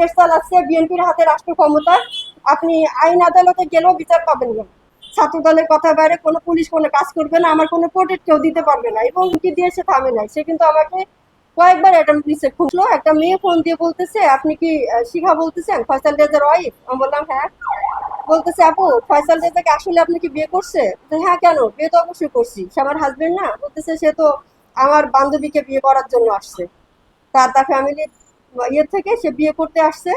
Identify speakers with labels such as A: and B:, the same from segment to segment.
A: দেশ চালাচ্ছে বিএনপির হাতে রাষ্ট্র ক্ষমতা, আপনি আইন আদালতে গেলেও বিচার পাবেন না। ছাত্র দলের কথা বাইরে, কোনো পুলিশ কোনো কাজ করবে না, আমার কোনো প্রোটেক্ট কেউ দিতে পারবে না, এবং কি দিয়ে সে থামে নাই। সে কিন্তু আমাকে কয়েকবার অ্যাটেম্প নিচে খুঁজলো, একটা মেয়ে ফোন দিয়ে বলতেছে, আপনি কি শিখা বলতেছেন? ফয়সাল রেজার ওয়াইফ। আমি বললাম হ্যাঁ। বলতেছে, আপু, ফয়সাল রেজাকে আসলে আপনি কি বিয়ে করছে? হ্যাঁ কেন? বিয়ে তো অবশ্যই করছি। সে আমার হাজবেন্ড না, বলতেছে, সে তো আমার বান্ধবীকে বিয়ে করার জন্য আসছে। তার তার ফ্যামিলি ইয়ে থেকে সে বিয়ে করতে আসছে।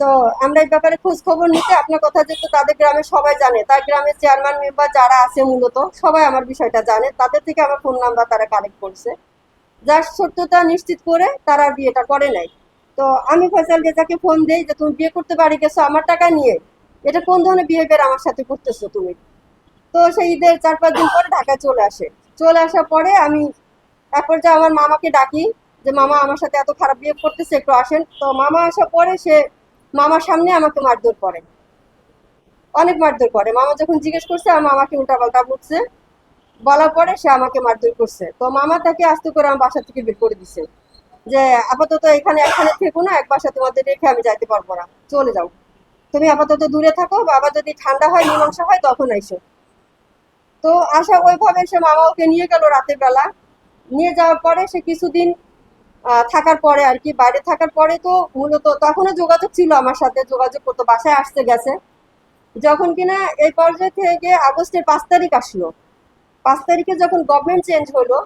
A: তো আমরা এই ব্যাপারে খোঁজ খবর নিতে আপনার কথা যেহেতু তাদের গ্রামে সবাই জানে, তার গ্রামের চেয়ারম্যান মেম্বার যারা আছে মূলত, সবাই আমার বিষয়টা জানে। তাদের থেকে আমার ফোন নাম্বার তারা কালেক্ট করছে। যার সত্যতা নিশ্চিত করে তারা বিয়েটা করে নাই। তো আমি ফয়সাল রেজাকে ফোন দেই যে, তুমি বিয়ে করতে পারি গেছো, আমার টাকা নিয়ে। এটা কোন ধরনের বিহেভিয়ার আমার সাথে করতেছো তুমি? তো সেই ঈদের চার পাঁচ দিন পরে ঢাকায় চলে আসে। চলে আসার পরে আমি এক পর্যায়ে আমার মামাকে ডাকি যে মামা আমার সাথে এত খারাপ বিহেভ করতেছে, একটু আসেন। তো মামা আসার পরে সে মামার সামনে আমাকে মারধর করে। অনেক মারধর করে। মামা যখন জিজ্ঞেস করছে আমার মামাকে উল্টাপাল্টা বলছে বলার পরে সে আমাকে মারধর করছে। তো মামা তাকে আস্তে করে আমার বাসা থেকে বের করে দিছে। যে, আপাতত এখানে এখানে থেকো না, এক বাসা তোমাদের রেখে আমি যাইতে পারব না। চলে যাও। তুমি আপাতত দূরে থাকো, বা আবার যদি ঠান্ডা হয়, মীমাংসা হয়, তখন আইসো। তো আশা ওইভাবে সে মামা ওকে নিয়ে গেল রাতের বেলা। নিয়ে যাওয়ার পরে সে কিছুদিন থাকার পরে আর কি, বাইরে থাকার পরে তো মূলত তখনও যোগাযোগ ছিল আমার সাথে, যোগাযোগ করতো বাসায় আসতে গেছে। যখন কিনা এই পর্যায়ে থেকে আগস্টের পাঁচ তারিখ আসলো। পাঁচ তারিখে যখন গভর্নমেন্ট চেঞ্জ হলো,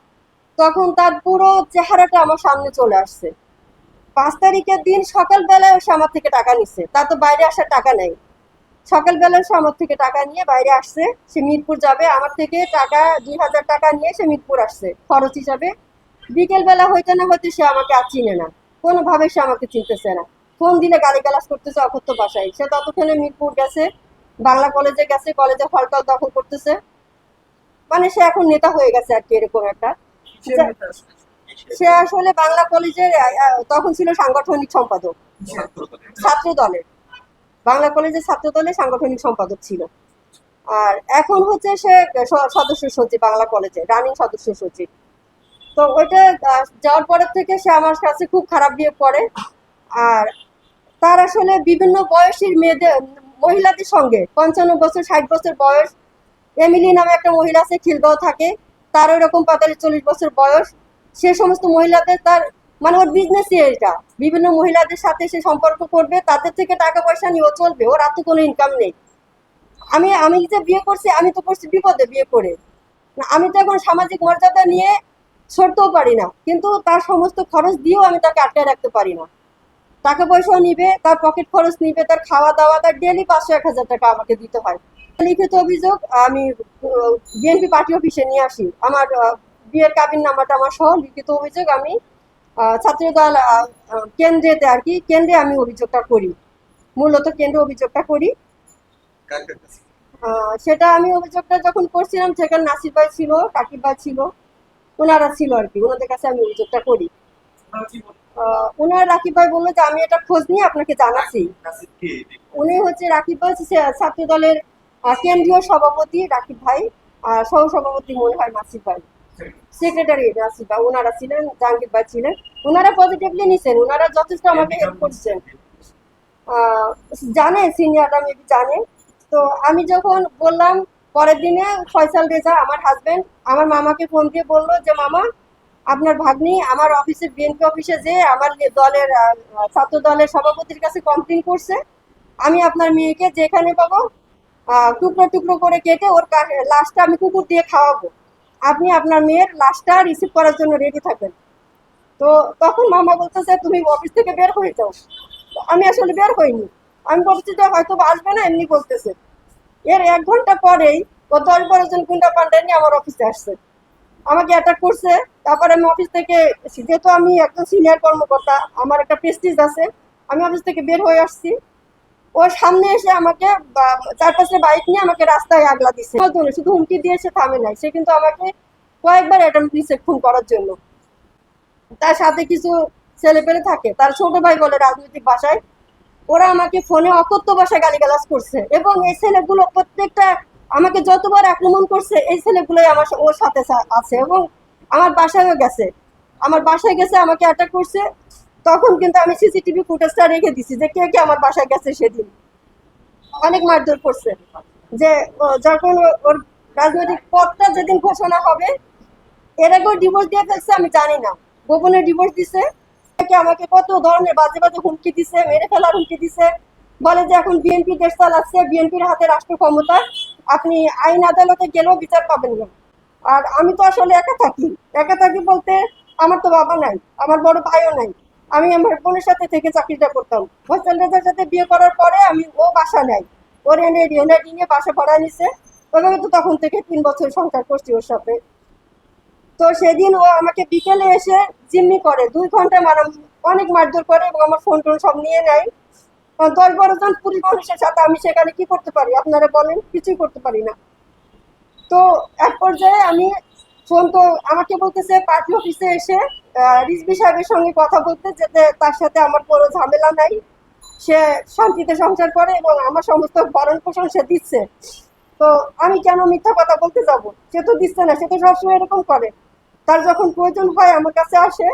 A: তখন তার পুরো চেহারাটা আমার সামনে চলে আসছে। পাঁচ তারিখের দিন সকালবেলায় সে আমার থেকে টাকা নিচ্ছে তার তো বাইরে আসার টাকা নেই। সকালবেলায় সে আমার থেকে টাকা নিয়ে বাইরে আসছে। সে মিরপুর যাবে। আমার থেকে টাকা, দুই হাজার টাকা নিয়ে সে মিরপুর আসছে, খরচ হিসাবে। বিকেল বেলা হইতে না হইতে সে আমাকে আর চিনে না। কোনোভাবে সে আমাকে চিনতেছে না। ফোন দিলে গালি গালাজ করতেছে অকথ্য বাসায় সে ততক্ষণে মিরপুর গেছে বাংলা কলেজে গেছে কলেজে হলটল দখল করতেছে। মানে সে এখন নেতা হয়ে গেছে আর কি এরকম একটা। সে আসলে বাংলা কলেজের তখন ছিল সাংগঠনিক সম্পাদক। ছাত্র দলের বাংলা কলেজের ছাত্র দলের সাংগঠনিক সম্পাদক ছিল। আর এখন হচ্ছে সে স- সদস্য সচিব বাংলা কলেজে রানিং সদস্য সচিব। তো ওইটা যাওয়ার পরের থেকে সে আমার কাছে খুব খারাপ বিয়ে করে। আর তার আসলে বিভিন্ন বয়সীর মেয়েদের, মহিলাদের সঙ্গে, পঞ্চান্ন বছর, ষাট বছর বয়স, এমিলি নামে একটা মহিলা আছে, খিলগাঁও থাকে, তার ওইরকম পঁয়তাল্লিশ চল্লিশ বছর বয়স। সে সমস্ত মহিলাদের তার মানে ওর বিজনেস এটা। বিভিন্ন মহিলাদের সাথে সে সম্পর্ক করবে, তাদের থেকে টাকা পয়সা নিয়ে চলবে, ওর আর তো কোনো ইনকাম নেই। আমি আমি যে বিয়ে করছি, আমি তো করছি বিপদে বিয়ে করে। আমি তো এখন সামাজিক মর্যাদা নিয়ে সরতেও পারি না। কিন্তু তার সমস্ত খরচ দিয়েও আমি তাকে আটকায় রাখতে পারি না। টাকা পয়সাও নিবে তার পকেট খরচ নিবে তার খাওয়া দাওয়া তার ডেলি পাঁচশো এক হাজার টাকা আমাকে দিতে হয়। লিখিত অভিযোগ আমি বিএনপি পার্টি অফিসে নিয়ে আসি। আমার বিয়ের কাবিন নাম্বারটা আমার সহ লিখিত অভিযোগ আমি ছাত্রদল কেন্দ্রেতে আর কি কেন্দ্রে আমি অভিযোগটা করি। মূলত কেন্দ্রে অভিযোগটা করি। সেটা আমি অভিযোগটা যখন করছিলাম সেখানে নাসির ভাই ছিল কাকিব ভাই ছিল। ওনারা ছিল আর কি, ওনাদের কাছে আমি অভিযোগটা করি। ওনার রাকিব ভাই বলল যে, আমি এটা খোঁজ নিয়ে আপনাকে জানাচ্ছি। উনি হচ্ছে রাকিব ভাই হচ্ছে ছাত্র দলের কেন্দ্রীয় সভাপতি রাকিব ভাই, আর সহ সভাপতি মনে হয় নাসির ভাই। সেক্রেটারি নাসির ভাই, ওনারা ছিলেন, জাহাঙ্গীর ভাই ছিলেন। ওনারা পজিটিভলি নিছেন, ওনারা যথেষ্ট আমাকে হেল্প করছেন। জানে সিনিয়ররা মেবি জানে তো আমি যখন বললাম পরের দিনে ফয়সাল রেজা, আমার হাজবেন্ড আমার মামাকে ফোন দিয়ে বলল যে, মামা, আপনার ভাগ্নি আমার অফিসে বিএনপি অফিসে যে আমার দলের ছাত্র দলের সভাপতির কাছে কমপ্লেন করছে। আমি আপনার মেয়েকে যেখানে পাবো টুকরো টুকরো করে কেটে ওর লাশটা আমি কুকুর দিয়ে খাওয়াবো। আপনি আপনার মেয়ের লাশটা রিসিভ করার জন্য রেডি থাকবেন। তো তখন মামা বলতেছে, তুমি অফিস থেকে বের হয়ে যাও। আমি আসলে বের হইনি। আমি বলছি যে হয়তো আসবে না, এমনি বলতেছে। এর এক ঘণ্টা পরেই ও দশ বারো জন গুন্ডা পান্ডা নিয়ে আমার অফিসে আসছে। আমাকে অ্যাটাক করছে, তারপরে আমি অফিস থেকে যেহেতু আমি একজন সিনিয়র কর্মকর্তা, আমার একটা প্রেস্টিজ আছে, আমি অফিস থেকে বের হয়ে আসছি। ও সামনে এসে আমাকে বা- চার পাঁচটা বাইক নিয়ে আমাকে রাস্তায় আগলা জন্য শুধু হুমকি দিয়ে সে থামে নাই। সে কিন্তু আমাকে কয়েকবার অ্যাটেম্প দিচ্ছে খুন করার জন্য। তার সাথে কিছু ছেলে পেলে থাকে। তার ছোট ভাই বলে রাজনৈতিক ভাষায় ওরা আমাকে ফোনে অকথ্য ভাষায় গালিগালাজ করছে এবং এই ছেলেগুলো প্রত্যেকটা আমাকে যতবার আক্রমণ করছে, এই ছেলেগুলোই আমার ওর সাথে আছে এবং আমার বাসায়ও গেছে। আমার বাসায় গেছে, আমাকে অ্যাটাক করছে। তখন কিন্তু আমি সিসিটিভি ফুটেজটা রেখে দিছি যে কে কে আমার বাসায় গেছে সেদিন। অনেক মারধর করছে। যে যখন ওর রাজনৈতিক পদটা যেদিন ঘোষণা হবে, এর আগেও ডিভোর্স দিয়ে ফেলছে, আমি জানি না। গোপনে ডিভোর্স দিছে। আমাকে কত ধরনের বাজে বাজে হুমকি দিছে, মেরে ফেলার হুমকি দিছে। বলে যে এখন বিএনপি দেশ চালাচ্ছে বিএনপির হাতে রাষ্ট্র ক্ষমতা, আপনি আইন আদালতে গেলেও বিচার পাবেন না। আর আমি তো আসলে একা থাকি। একা থাকি বলতে আমার তো বাবা নাই, আমার বড় ভাইও নাই। আমি আমার বোনের সাথে থেকে চাকরিটা করতাম। হোস্টেল রেজার সাথে বিয়ে করার পরে আমি, ও বাসা নাই। ওর এনে এনআইডি নিয়ে বাসা ভাড়া নিছে। ওভাবে তো তখন থেকে তিন বছর সংসার করছি ওর সাথে। তো সেদিন ও আমাকে বিকেলে এসে জিম্মি করে। দুই ঘণ্টা মারাম, অনেক মারধর করে এবং আমার ফোন টোন সব নিয়ে নেয়। দশ বারো জন পুলিশ মানুষের সাথে আমি সেখানে কি করতে পারি? আপনারা বলেন, কিছুই করতে পারি না। তো এক পর্যায়ে আমি ফোন তো আমাকে বলতেছে, পার্টি অফিসে এসে রিজবি সাহেবের সঙ্গে কথা বলতে যেতে তার সাথে আমার কোনো ঝামেলা নাই। সে শান্তিতে সংসার করে এবং আমার সমস্ত ভরণ পোষণ সে দিচ্ছে। তো আমি কেন মিথ্যা কথা বলতে যাব? সে তো দিচ্ছে না, সে তো সবসময় এরকম করে। তার যখন প্রয়োজন হয় আমার কাছে আসে,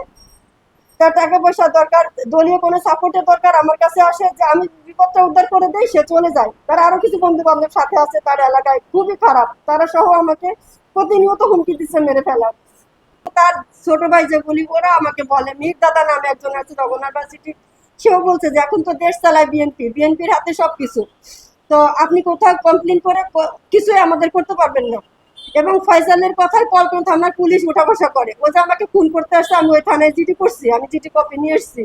A: তার টাকা পয়সা দরকার, দলীয় কোনো সাপোর্টের দরকার আমার কাছে আসে যে আমি বিপদটা উদ্ধার করে দেই, সে চলে যায়। তার আরও কিছু বন্ধু বান্ধব সাথে আছে, তার এলাকায় খুবই খারাপ। তারা সহ আমাকে প্রতিনিয়ত হুমকি দিচ্ছে, মেরে ফেলার তার ছোট ভাই যে বলি, ওরা আমাকে বলে, মীর দাদা নামে একজন আছে রঘুনাথ ভার্সিটি সেও বলছে যে এখন তো দেশ চালায় বিএনপি বিএনপির হাতে সব কিছু তো আপনি কোথাও কমপ্লেন করে কিছুই আমাদের করতে পারবেন না। এবং ফয়সালের কথায় পল্টন থানার পুলিশ উঠা বসা করে। ও যে আমাকে খুন করতে আসছে, আমি ওই থানায় জিডি করছি, আমি জিডি কপি নিয়ে এসেছি।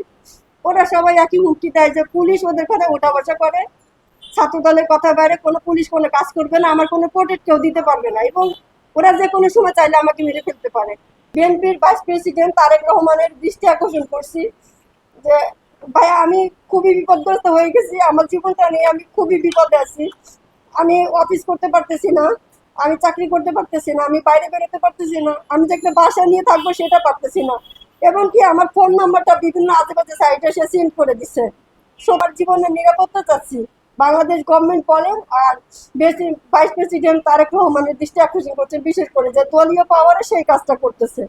A: ওরা সবাই একই হুমকি দেয় যে পুলিশ ওদের কথা উঠা বসা করে। ছাত্র দলের কথা বাইরে কোনো পুলিশ কোনো কাজ করবে না, আমার কোনো প্রোটেক্ট কেউ দিতে পারবে না এবং ওরা যে কোনো সময় চাইলে আমাকে মেরে ফেলতে পারে। বিএনপির ভাইস প্রেসিডেন্ট তারেক রহমানের দৃষ্টি আকর্ষণ করছি যে ভাই আমি খুবই বিপদগ্রস্ত হয়ে গেছি, আমার জীবনটা নিয়ে আমি খুবই বিপদে আছি। আমি অফিস করতে পারতেছি না আমি চাকরি করতে পারতেছি না, আমি বাইরে বেরোতে পারতেছি না, আমি যে একটা বাসা নিয়ে থাকব সেটা পারতেছি না। এবং কি আমার ফোন নাম্বারটা বিভিন্ন আশেপাশে সাইটে সে সেন্ড করে দিচ্ছে সবার জীবনে নিরাপত্তা চাচ্ছি। বাংলাদেশ গভর্নমেন্ট বলেন আর ভাইস প্রেসিডেন্ট তারেক রহমানের দৃষ্টি আকর্ষণ করছেন, বিশেষ করে যে দলীয় পাওয়ারে সেই কাজটা করতেছে।